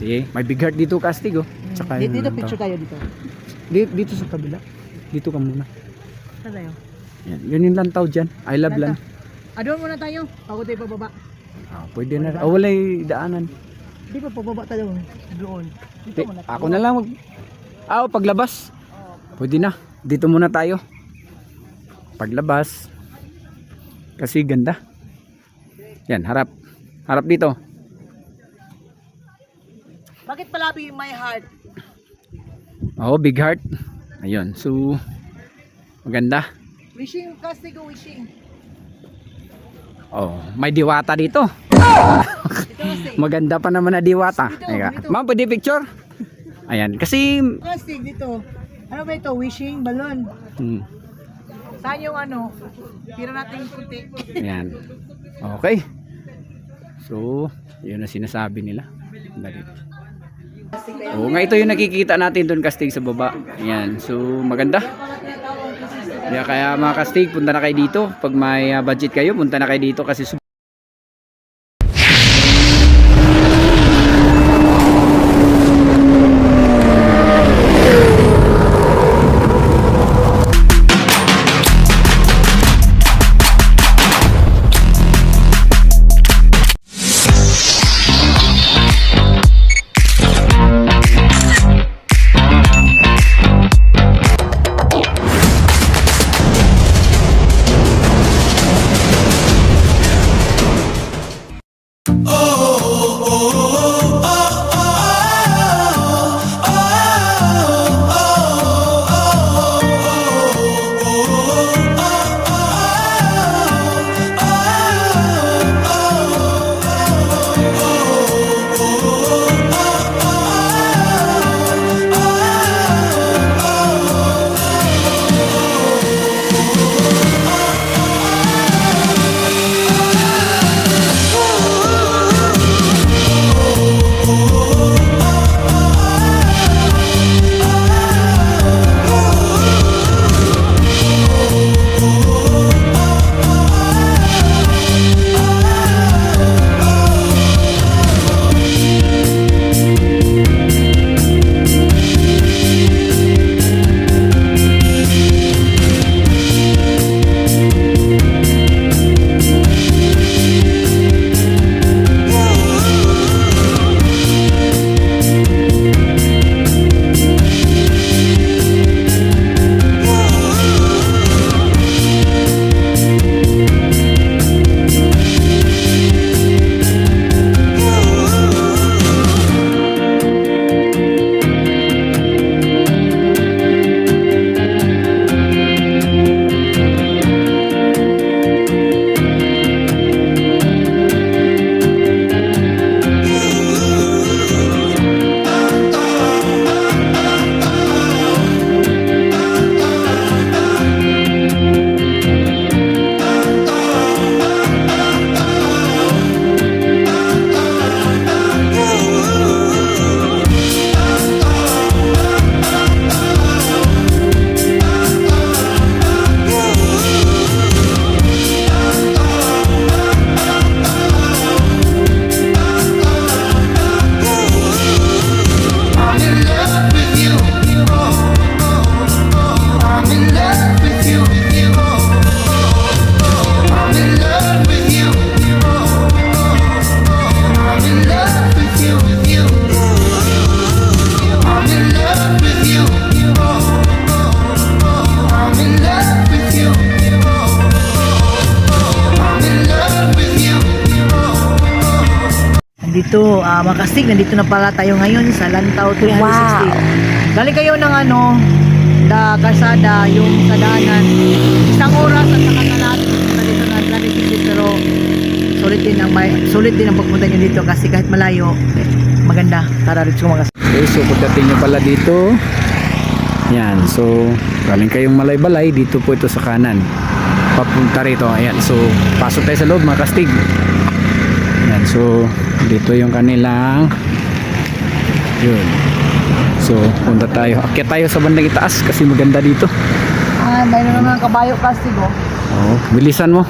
Sige, may big heart dito kastig oh. Tsaka Dito, yung dito ano picture to. tayo dito. Dito, dito sa kabila. Dito ka muna. Saan tayo? Yan, yun yung lantaw dyan. I love land. Ah, doon muna tayo. Bago tayo pababa. Ah, pwede na. Oh, walay daanan. Di ba pababa tayo? Doon. Dito Di, muna. ako na lang mag... Ah, oh, paglabas. Pwede na. Dito muna tayo. Paglabas. Kasi ganda. Yan, harap. Harap dito. Bakit palabi my heart? Oh, big heart. Ayun. So, maganda. Wishing, kasi ko wishing. Oh, may diwata dito. Kasi. Maganda pa naman na diwata. Dito, dito. Ma'am, pwede picture? Ayan, kasi... Kasi dito. Ano ba ito? Wishing balloon. Hmm, Saan yung ano? Tira natin yung kunti. ayan. Okay. So, yun ang sinasabi nila. Dali. Oo nga, ito yung nakikita natin doon kastig sa baba. Ayan, so maganda. Kaya, kaya mga kastig, punta na kayo dito. Pag may uh, budget kayo, punta na kayo dito kasi Nandito, ah makastig, nandito na pala tayo ngayon sa Lantaw 360. Galing kayo ng ano, da kasada, yung sa daanan. Isang oras at saka kalahati na dito na Atlantic City pero sulit din ang may, sulit din ang pagpunta nyo dito kasi kahit malayo, maganda. Tara rin mga Okay, so pagdating nyo pala dito, yan, so galing kayong malay-balay, dito po ito sa kanan. Papunta rito, ayan, so pasok tayo sa loob mga kastig. Yan, so dito yung kanilang yun. So, punta tayo. Akyat tayo sa bandang itaas kasi maganda dito. Ah, mayroon naman kabayo kastig oh. Oh, bilisan mo.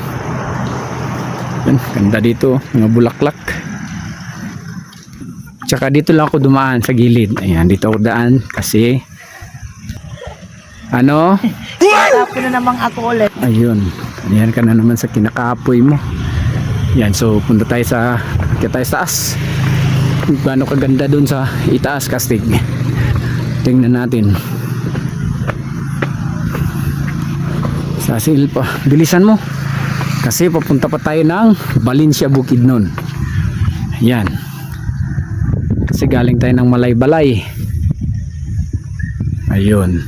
Yan, ganda dito, mga bulaklak. Tsaka dito lang ako dumaan sa gilid. Ayan, dito ako daan kasi ano? Tapos na namang ako ulit. Ayun. Ayan ka na naman sa kinakapoy mo. Yan, so punta tayo sa kaya tayo sa taas. Gaano kaganda dun sa itaas kastig. Tingnan natin. Sa pa. Bilisan mo. Kasi papunta pa tayo ng Valencia Bukidnon. Yan. Kasi galing tayo ng Malay-Balay. Ayun.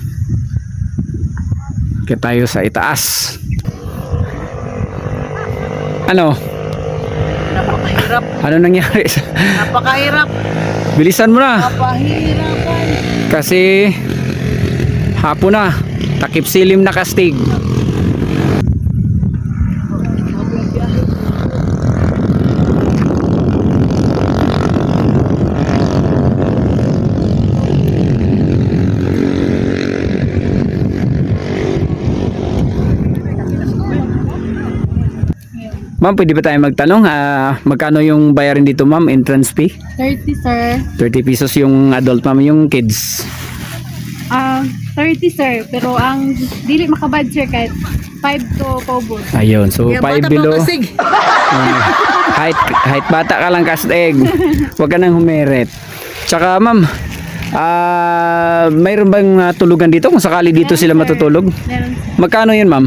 Kaya tayo sa itaas. Ano? Napakahirap. Ano nangyari? Napakahirap. Bilisan mo na. Napahirapan. Kasi hapon na. Takip silim na kastig. Ma'am, pwede ba tayo magtanong? Ah, magkano yung bayarin dito, ma'am? Entrance fee? 30 sir. 30 pesos yung adult, ma'am. Yung kids, Ah, 30 sir. Pero ang dili makabad sir kahit 5 to pobos. Ayun, so Kaya 5 bata pa below. Uh, height, height bata ka lang kastig. Huwag ka nang humeret. Tsaka ma'am, ah mayroon bang ah, tulugan dito kung sakali dito Meron, sila sir. matutulog? Meron. Magkano yun ma'am?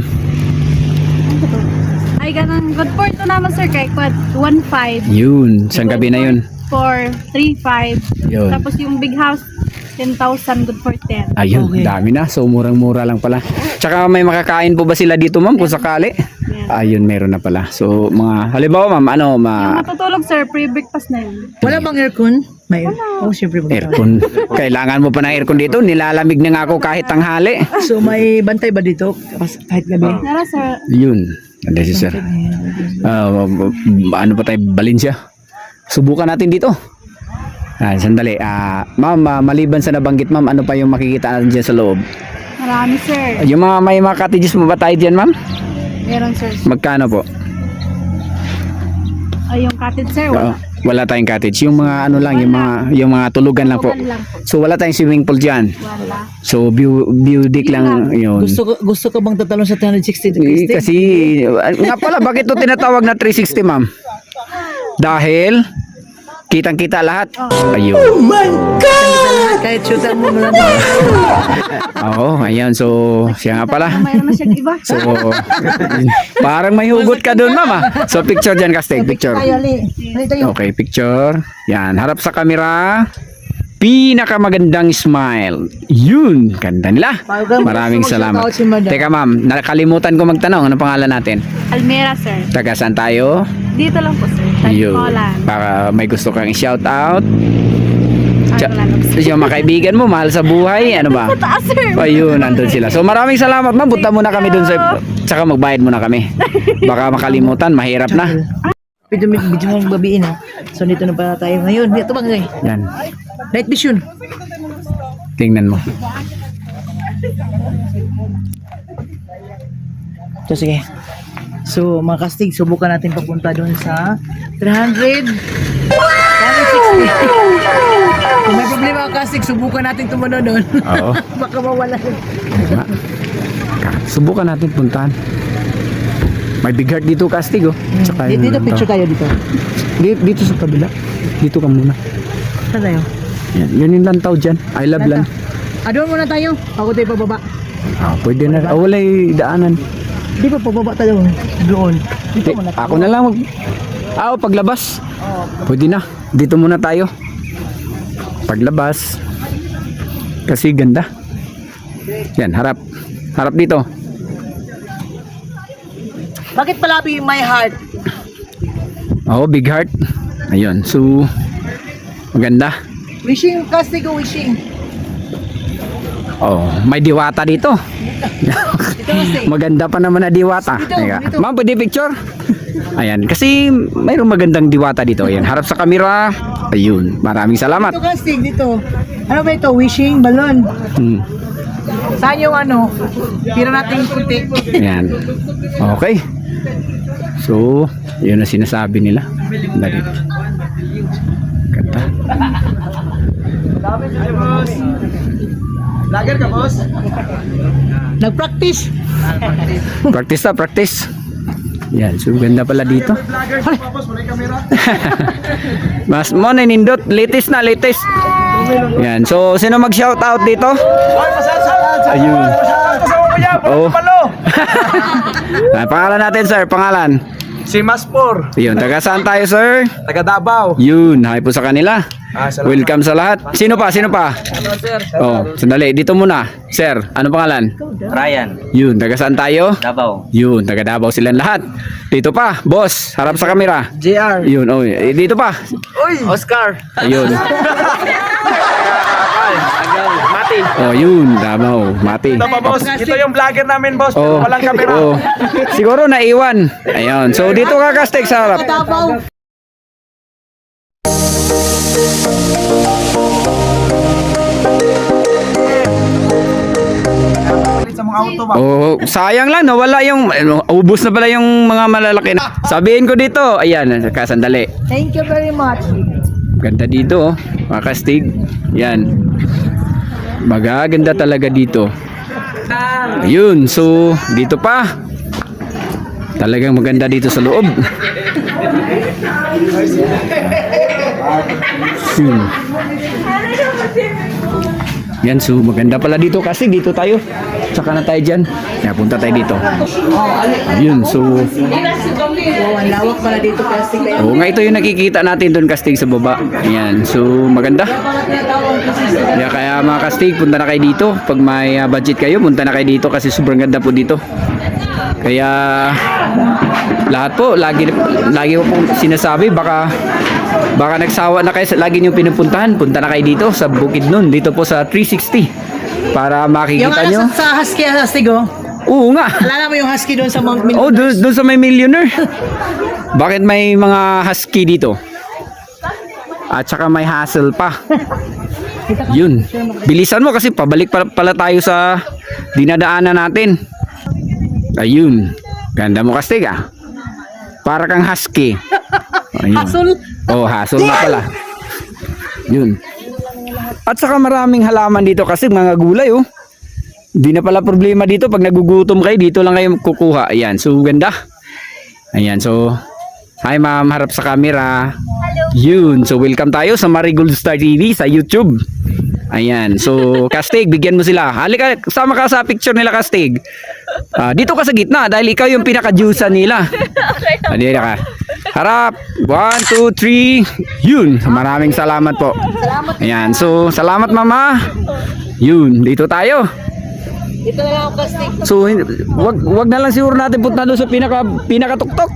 Ay ganang good for to naman sir kay kwat 1.5. Yun, isang gabi na yun. For 3.5. Yun. Tapos yung big house 10,000 good for 10. Ayun, Okay. dami na. So murang-mura lang pala. Tsaka may makakain po ba sila dito ma'am kung sakali? Yan. Ayun, meron na pala. So mga, halimbawa ma'am, ano, Yung ma matutulog sir, pre-breakfast na yun. Wala bang aircon? May Oh, syempre. aircon. Kailangan mo pa ng aircon dito. Nilalamig na nga ako kahit tanghali. So may bantay ba dito? Kahit gabi? Nara sir, Yun. Ano si sir? Ah, ano pa tayo, Valencia? Subukan natin dito. Ah, sandali. Ah, ma'am, ah, maliban sa nabanggit ma'am, ano pa yung makikita natin dyan sa loob? marami sir. Yung mga may mga cottages mo ba tayo dyan, ma'am? Meron sir. Magkano po? Ay yung cottage sir, Oo, wala. Wala tayong cottage. Yung mga ano lang, yung mga yung mga tulugan lang po. So wala tayong swimming pool diyan. Wala. So view view deck lang yun. Gusto ko gusto ko bang tatalon sa 360 Eh, kasi ah, nga pala bakit to tinatawag na 360 ma'am? Dahil kitang-kita lahat. Ayun. Kahit shooter mo mo lang. Oo, ayan. So, siya nga pala. Na iba. So, parang may hugot ka doon, mama. So, picture dyan, Kastig. Picture. Okay, picture. Yan, harap sa camera. Pinakamagandang smile. Yun, ganda nila. Maraming salamat. Teka, ma'am, nakalimutan ko magtanong. Ano pangalan natin? Almera sir. Taga saan tayo? Dito lang po sir. Yun. Tagpolan. Baka may gusto kang i-shout out. Sir. yung mga kaibigan mo, mahal sa buhay, ano ba? Taas sir. Ayun, nandun sila. So maraming salamat ma'am. Punta muna kami dun sa... Tsaka magbayad muna kami. Baka makalimutan, mahirap na. Video, video mo babiin ha. So dito na pala tayo ngayon. Ito bang ngay? Yan, Night vision. tingnan mo. So sige. So mga kastig, subukan natin papunta doon sa 300 360. Kung may problema ang kastig, subukan natin tumuno doon. Oo. Baka mawala. Nga. Subukan natin puntahan. May big heart dito, Kastig, oh. Tsaka Dito, yung dito ano picture to. tayo dito. Dito, dito sa kabila. Dito ka muna. Saan tayo? Yan, yun yung lantaw dyan. I love land. Ah, doon muna tayo. Ako tayo pababa. Ah, pwede na. Oh, wala yung daanan. Di ba pababa tayo? Doon. Dito Di, muna tayo. ako na lang mag... Ah, oh, paglabas. Pwede na. Dito muna tayo. Paglabas. Kasi ganda. Yan, harap. Harap dito. Bakit palabi my heart? Oh, big heart. Ayun. So, maganda. Wishing kastig o wishing. Oh, may diwata dito. Maganda pa naman na diwata. Dito. Ma'am, pwede picture? Ayan, kasi mayroong magandang diwata dito. Ayan, harap sa kamera. Ayun, maraming salamat. Dito kastig, dito. Ano ba ito? Wishing balloon. Hmm. Saan yung ano? Pira natin yung puti. Ayan. Okay. So, yun ang sinasabi nila. Dali. Ganda. Lager ka, boss? Nag-practice. Practice na, practice. Yan, so ganda pala dito. Camera. Mas mo na nindot, latest na, latest. Yan, so sino mag-shout out dito? Ayun. Oh. Ah, pangalan natin, sir, pangalan. Si Maspor, Yun, taga saan tayo, sir? taga Davao. Yun, hi po sa kanila. Ah, salamat. Welcome sa lahat. Sino pa? Sino pa? Ano, sir? Oh, sandali. Dito muna. Sir, ano pangalan? Ryan, Yun, taga saan tayo? Davao. Yun, taga Davao silang lahat. Dito pa, boss, harap sa kamera. JR. Yun, oh, eh, dito pa. Uy! Oscar! Ayun. Mati. Oh, yun, Davao, mati. Ito pa, boss. Ito yung vlogger namin, boss. Oh, Walang camera. oh. Siguro naiwan. Ayun. So dito ka kastek sa harap. Auto ba? Oh, sayang lang nawala yung ubos na pala yung mga malalaki na. Sabihin ko dito. Ayan, kasandali. Thank you very much. Ganda dito, oh. mga kastig. Yan. Magaganda talaga dito. Ayun, so dito pa. Talagang maganda dito sa loob. Yun. Yan, so maganda pala dito kasi dito tayo. Saka na tayo dyan. Kaya punta tayo dito. Yun, so Wow, ang lawak pala dito kaya. Oo nga ito yung nakikita natin doon kastig sa baba. Ayan. So maganda. Kaya, kaya mga kastig, punta na kayo dito. Pag may uh, budget kayo, punta na kayo dito kasi sobrang ganda po dito. Kaya lahat po, lagi lagi ko pong sinasabi baka baka nagsawa na kayo sa lagi niyo pinupuntahan. Punta na kayo dito sa Bukid nun, dito po sa 360 para Yung makikita ano nyo. sa, sa husky, husky go. Oo nga. Alala mo yung husky doon sa Mount Min- Oh, doon, doon sa may millionaire. Bakit may mga husky dito? At saka may hassle pa. Yun. Bilisan mo kasi pabalik pa, pala tayo sa dinadaanan natin. Ayun. Ganda mo kastig ah. Para kang husky. Ayun. Hassle. Oh, hassle na pala. Yun. At saka maraming halaman dito kasi mga gulay oh. Di na pala problema dito pag nagugutom kayo dito lang kayo kukuha. Ayan, so ganda. Ayan, so Hi ma'am, harap sa camera. Yun, so welcome tayo sa Marigold Star TV sa YouTube. Ayan, so Kastig, bigyan mo sila. Halika, sama ka sa picture nila Kastig. Ah, dito ka sa gitna dahil ikaw yung pinaka-juice nila. Ah, dito ka. Harap. One, two, three. Yun. Maraming salamat po. Ayan. So, salamat mama. Yun. Dito tayo. Dito na lang ako kasi. So, wag, wag na lang siguro natin punta doon sa pinaka, pinakatuktok.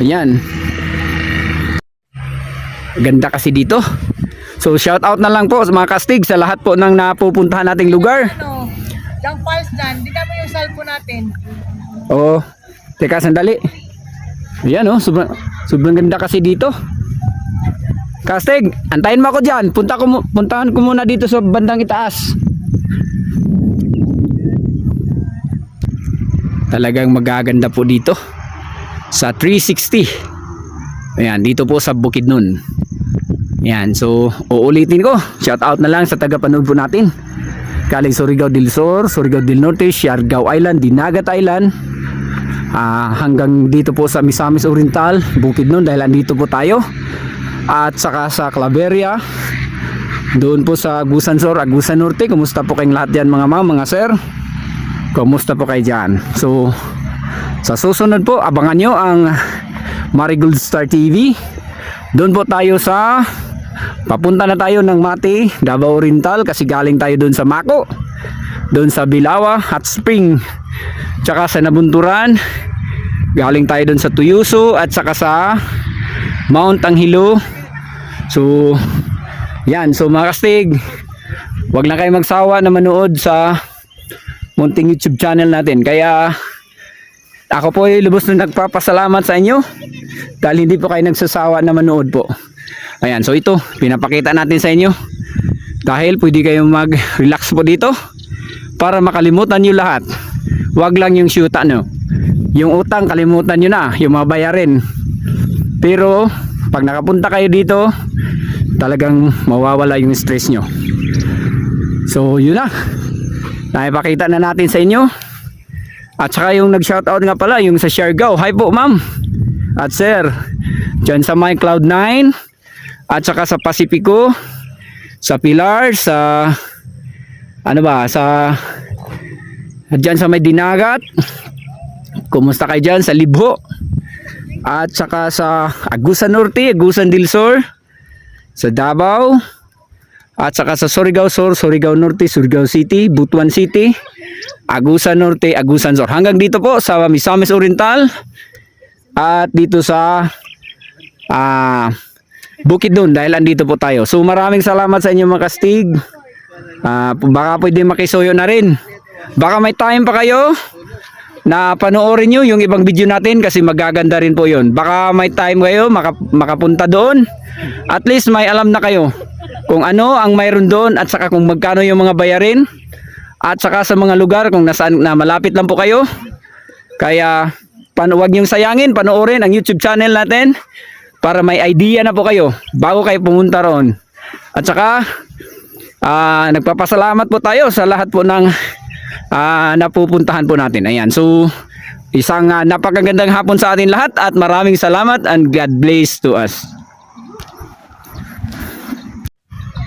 Ayan. Ganda kasi dito. So, shout out na lang po sa mga kastig sa lahat po ng napupuntahan nating lugar. Ano, yung files dyan, di mo yung cellphone natin. Oo. Teka, sandali. Ayan oh, sobrang, sobrang ganda kasi dito. Kastig, antayin mo ako dyan. Punta ko, puntahan ko muna dito sa bandang itaas. Talagang magaganda po dito. Sa 360. Ayan, dito po sa Bukidnon. Ayan, so uulitin ko. Shout out na lang sa tagapanood po natin. Galing Surigao del Sur, Surigao del Norte, Siargao Island, Dinagat Island, Ah, hanggang dito po sa Misamis Oriental, Bukidnon dahil andito po tayo. At saka sa Claveria, doon po sa Agusan Sur, Agusan Norte. Kumusta po kayong lahat diyan mga ma'am, mga sir? Kumusta po kayo diyan? So, sa susunod po, abangan nyo ang Marigold Star TV. Doon po tayo sa papunta na tayo ng Mati, Davao Oriental kasi galing tayo doon sa Mako. Doon sa Bilawa, Hot Spring. Tsaka sa Nabunturan, galing tayo doon sa Tuyuso at saka sa Mount Anghilo. So, yan. So mga kastig, wag na kayo magsawa na manood sa munting YouTube channel natin. Kaya ako po ay lubos na nagpapasalamat sa inyo dahil hindi po kayo nagsasawa na manood po. Ayan, so ito, pinapakita natin sa inyo. Dahil pwede kayong mag-relax po dito para makalimutan nyo lahat. Wag lang yung shoot ano. Yung utang kalimutan nyo na, yung mga bayarin. Pero pag nakapunta kayo dito, talagang mawawala yung stress nyo. So, yun na. Naipakita na natin sa inyo. At saka yung nag-shoutout nga pala, yung sa Siargao. Hi po, ma'am. At sir, dyan sa my Cloud9. At saka sa Pacifico. Sa Pilar, sa... Ano ba? Sa... Dyan sa may Dinagat. Kumusta kayo dyan sa Libho? At saka sa Agusan Norte, Agusan del Sur. Sa Davao. At saka sa Surigao Sur, Surigao Norte, Surigao City, Butuan City, Agusan Norte, Agusan Sur. Hanggang dito po sa Misamis Oriental at dito sa ah Bukid doon dahil andito po tayo. So maraming salamat sa inyo mga kastig. Ah, baka pwede makisuyo na rin. Baka may time pa kayo na panoorin nyo yung ibang video natin kasi magaganda rin po yun. Baka may time kayo maka, makapunta doon. At least may alam na kayo kung ano ang mayroon doon at saka kung magkano yung mga bayarin at saka sa mga lugar kung nasaan na malapit lang po kayo. Kaya pano, wag niyong sayangin, panoorin ang YouTube channel natin para may idea na po kayo bago kayo pumunta roon. At saka ah, nagpapasalamat po tayo sa lahat po ng ah, napupuntahan po natin. Ayan. So isang ah, napakagandang hapon sa atin lahat at maraming salamat and God bless to us.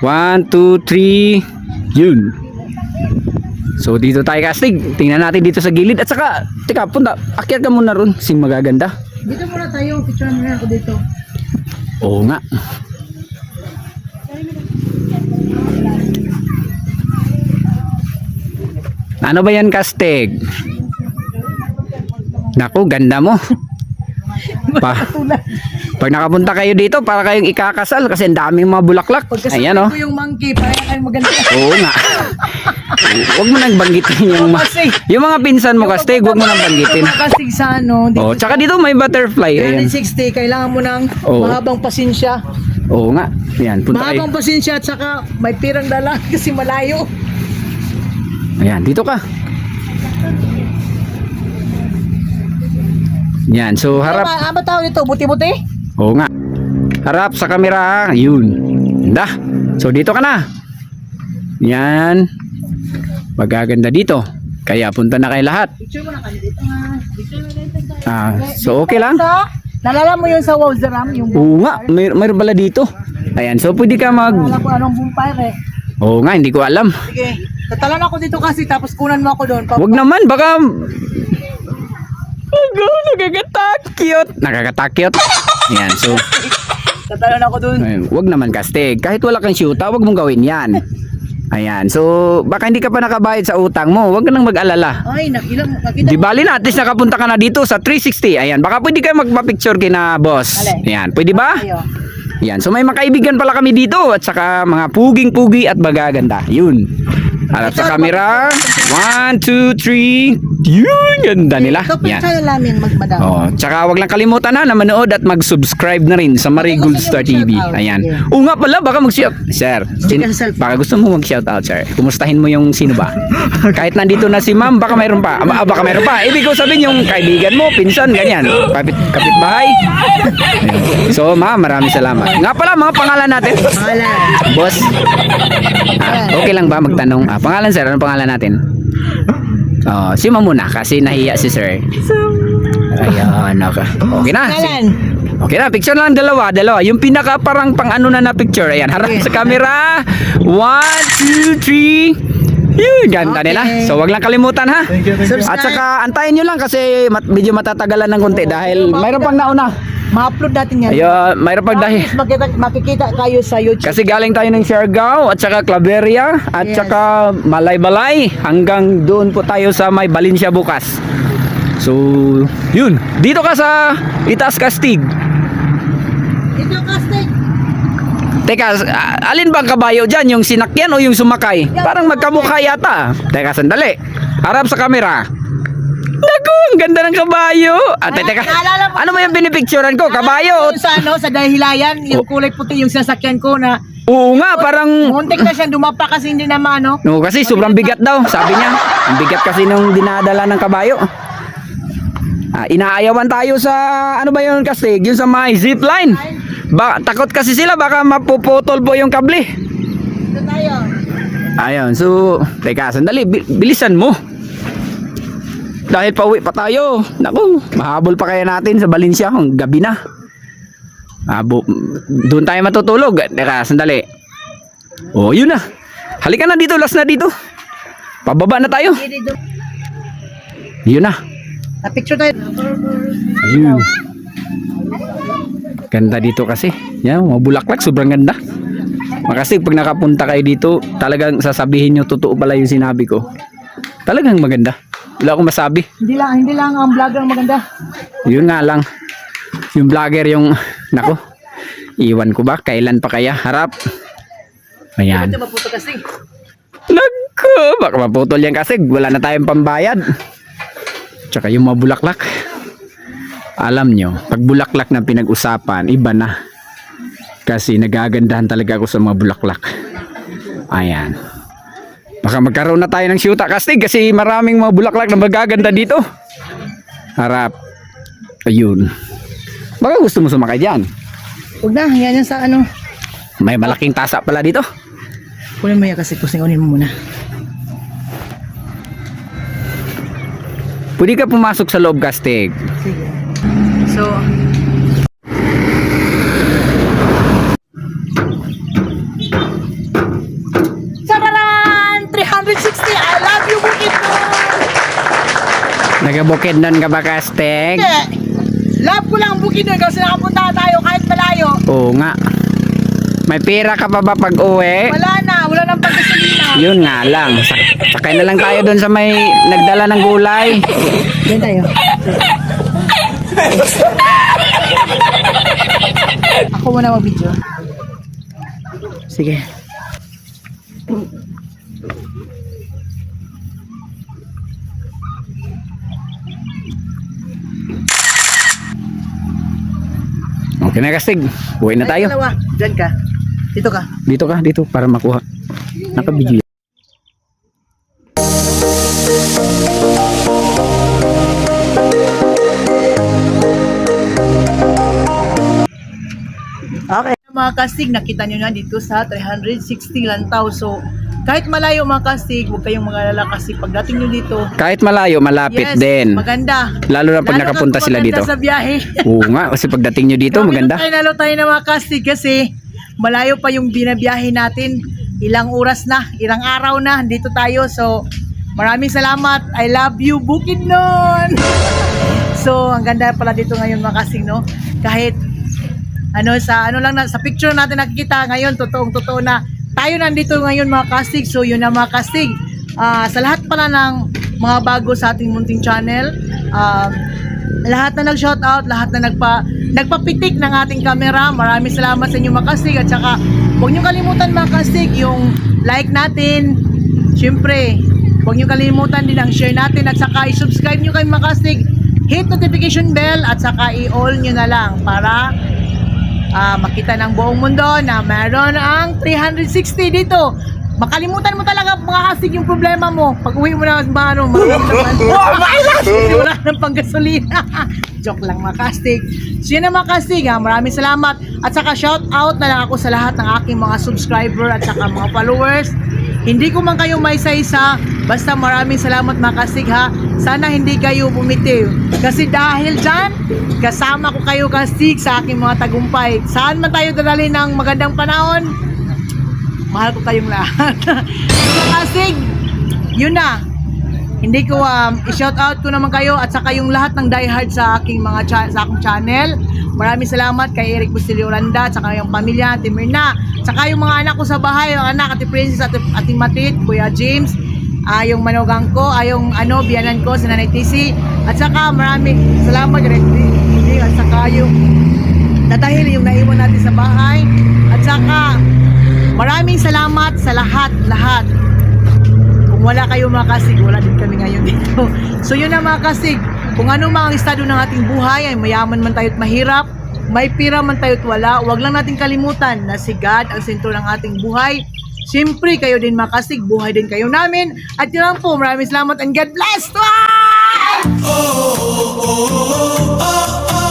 One, two, three, yun. So dito tayo kastig. Tingnan natin dito sa gilid. At saka, teka, punta, akyat ka muna ron. Sing magaganda. Dito muna tayo, picture mo na ako dito. Oo nga. Ano ba yan, Kastig? Naku, ganda mo. Pa, pag nakapunta kayo dito, para kayong ikakasal kasi ang daming mga bulaklak. Pagkasabay Ayan, oh. ko yung monkey, para kayo maganda. Oo nga. Huwag mo nang banggitin yung, ma- Kasi- yung mga pinsan mo, Kastig. Huwag mo nang banggitin. Kasi sa ano, dito Oh, tsaka dito may butterfly. Ayan. 360, kailangan mo ng Oo. mahabang pasensya. Oo nga. Ayan, punta kayo. Mahabang pasensya at saka may pirang dala kasi malayo. Ayan, dito ka. Yan, so harap. Ano ba, ano ba tawag dito? Buti-buti? Oo nga. Harap sa kamera. Yun. Ganda. So dito ka na. Yan. Magaganda dito. Kaya punta na kayo lahat. Ah, so okay lang. Nalala mo yung sa Wowzeram? Yung Oo nga, may, may bala dito. Ayan, so pwede ka mag... Nalala ko anong bumpire eh. Oo nga, hindi ko alam. Sige, tatalan ako dito kasi tapos kunan mo ako doon. Wag naman, baka... Oh, nakakatakyot. Nakakatakyot. Ayan, so... Tatalan ako doon. Ay, wag naman kastig. Kahit wala kang syuta, wag mong gawin yan. Ayan. So, baka hindi ka pa nakabayad sa utang mo. Wag ka nang mag-alala. Ay, nakilang, nakita Di bali na, at least nakapunta ka na dito sa 360. Ayan. Baka pwede kayo magpa-picture kina boss. Alin? Ayan. Pwede ba? Ayo. Ayan. So, may makaibigan pala kami dito. At saka mga puging-pugi at magaganda. Yun. Harap sa camera. One, two, three. Yun. Ganda nila. Ito Yan. namin, magmadam. Oh, tsaka wag lang kalimutan na na manood at mag-subscribe na rin sa Marigold Star TV. Ayan. Oo nga pala, baka mag-shout. Sir, sin- baka gusto mo mag-shout out, sir. Kumustahin mo yung sino ba? Kahit nandito na si ma'am, baka mayroon pa. Ah, baka mayroon pa. Ibig ko sabihin yung kaibigan mo, pinsan, ganyan. Kapit, kapitbahay. Ayan. So, ma'am, maraming salamat. Nga pala, mga pangalan natin. Pangalan. Boss. Ah, okay lang ba magtanong? Ah, pangalan, sir. Anong pangalan natin? Oh, si ma'am muna kasi nahiya si sir. Ayan, okay. Okay na. Pangalan. Okay na, picture lang dalawa, dalawa. Yung pinaka parang pang ano na na picture. Ayan, harap sa camera. One, two, three. Yun, ganda Okay. nila. So, wag lang kalimutan ha. Subscribe. At saka, antayin nyo lang kasi mat- medyo matatagalan ng konti dahil mayroon pang nauna. Ma-upload natin yan. Ayun, mayroon pang dahil. Makita, makikita kayo sa YouTube. Kasi galing tayo ng Siargao at saka Claveria at Yes. saka Malaybalay hanggang doon po tayo sa may Valencia bukas. So, yun. Dito ka sa Itaas Castig. Ito, Kastik. Teka, alin ba ang kabayo dyan? Yung sinakyan o yung sumakay? Parang magkamukha yata. Teka, sandali. Harap sa camera. Naku, ang ganda ng kabayo. Ah, te- teka, Naalala mo- ano ba yung pinipicturean ko? Kabayo? Yung sa ano, sa dahilayan, yung kulay puti yung sasakyan ko na Oo nga, parang... muntik na siyang dumapa kasi hindi na maano. No, kasi sobrang bigat daw, sabi niya. Ang bigat kasi nung dinadala ng kabayo. Ah, inaayawan tayo sa ano ba yun kasi? Yung sa may zip line. Ba, takot kasi sila baka mapuputol po yung kable. Dito tayo. Ayun, so, teka, sandali, bi- bilisan mo. Dahil pauwi pa tayo. Naku, mahabol pa kaya natin sa Valencia kung gabi na. Abo, doon tayo matutulog. Teka, sandali. Oh, yun na. Halika na dito, last na dito. Pababa na tayo. Yun na. Na-picture tayo. Yun. Ganda dito kasi. Yan, mga bulaklak, sobrang ganda. Makasig, pag nakapunta kayo dito, talagang sasabihin nyo, totoo pala yung sinabi ko. Talagang maganda. Wala akong masabi. Hindi lang, hindi lang ang vlogger ang maganda. Yun nga lang. Yung vlogger yung, nako, iwan ko ba? Kailan pa kaya? Harap. Ayan. Ito maputo kasi. Nako, baka maputol yan kasi wala na tayong pambayad. Tsaka yung mga bulaklak. Alam nyo, pag bulaklak na pinag-usapan, iba na. Kasi nagagandahan talaga ako sa mga bulaklak. Ayan. Baka magkaroon na tayo ng syuta kastig kasi maraming mga bulaklak na magaganda dito. Harap. Ayun. Baka gusto mo sumakay dyan. Huwag na, yan yan sa ano. May malaking tasa pala dito. Kunin mo yan kasi kusing unin mo muna. Pwede ka pumasok sa loob kastig. Sige. So, Sararan! 360! I love you, Bukit Nagabukid nun ka ba kastig? Hindi! Love ko lang ang Bukid kasi nakapunta tayo kahit malayo. Oo nga. May pera ka pa ba pag uwi? Wala na, wala nang pagkasalina. Yun nga lang. Sak- sakay na lang tayo doon sa may nagdala ng gulay. Yan tayo. Ako muna mag-video. Sige. Okay na kastig. Uwi na tayo. Ay, dalawa. Diyan ka. Dito ka. Dito ka, dito para makuha. Nakabidyo. Mga kastig, nakita nyo na dito sa 360 Lantaw. So, kahit malayo mga kastig, huwag kayong mag-alala kasi pagdating nyo dito, Kahit malayo, malapit yes, din. maganda. Lalo na pag Lalo nakapunta sila dito. sa biyahe. Oo nga, kasi pagdating nyo dito, Grabe maganda. na Tayo nalo tayo ng mga kastig kasi malayo pa yung binabiyahe natin. Ilang oras na, ilang araw na, dito tayo. So, maraming salamat. I love you, Bukidnon! so, ang ganda pala dito ngayon mga kastig, no? Kahit ano sa ano lang na, sa picture natin nakikita ngayon totoong totoo na. Tayo nandito ngayon mga kastig so yun na mga kastig Ah, sa lahat pala ng mga bago sa ating munting channel um, lahat na nag shout out lahat na nagpa nagpapitik ng ating camera maraming salamat sa inyo mga kastig at saka huwag niyo kalimutan mga kastig yung like natin. Syempre huwag niyo kalimutan din ang share natin. At saka i-subscribe niyo kay mga kastig hit notification bell at saka i-all niyo na lang para ah, makita ng buong mundo na meron ang 360 dito. Makalimutan mo talaga mga kasig yung problema mo. Pag uwi mo na sa ano, wala nang panggasolina. Joke lang mga kastig. So yun mga kastig ha. Maraming salamat. At saka shout out na lang ako sa lahat ng aking mga subscriber at saka mga followers. Hindi ko man kayo may isa Basta maraming salamat mga kastig ha. Sana hindi kayo bumitiw. Kasi dahil dyan, kasama ko kayo kastig sa aking mga tagumpay. Saan man tayo dadali ng magandang panahon, mahal ko kayong lahat. so kastig, yun na. Hindi ko um, i-shout out ko naman kayo at saka yung lahat ng diehard sa aking mga cha- sa aking channel. Maraming salamat kay Eric Bustilio Randa at saka yung pamilya, Ate Mirna. Saka yung mga anak ko sa bahay, yung anak, Ate Princess, Ate, Ate Matit, Kuya James, ah, yung manugang ko, ay yung ano, biyanan ko, si Nanay Tisi. At saka maraming salamat Ding, at saka yung tatahil yung naiwan natin sa bahay. At saka maraming salamat sa lahat, lahat. Kung wala kayo mga kasig, wala din kami ngayon dito. So yun na mga kasig, kung ano mga estado ng ating buhay, ay mayaman man tayo at mahirap, may pira man tayo at wala, wag lang natin kalimutan na si God ang sentro ng ating buhay. Siyempre, kayo din mga kasig, buhay din kayo namin. At yun lang po, maraming salamat and God bless! Bye! oh, oh, oh, oh.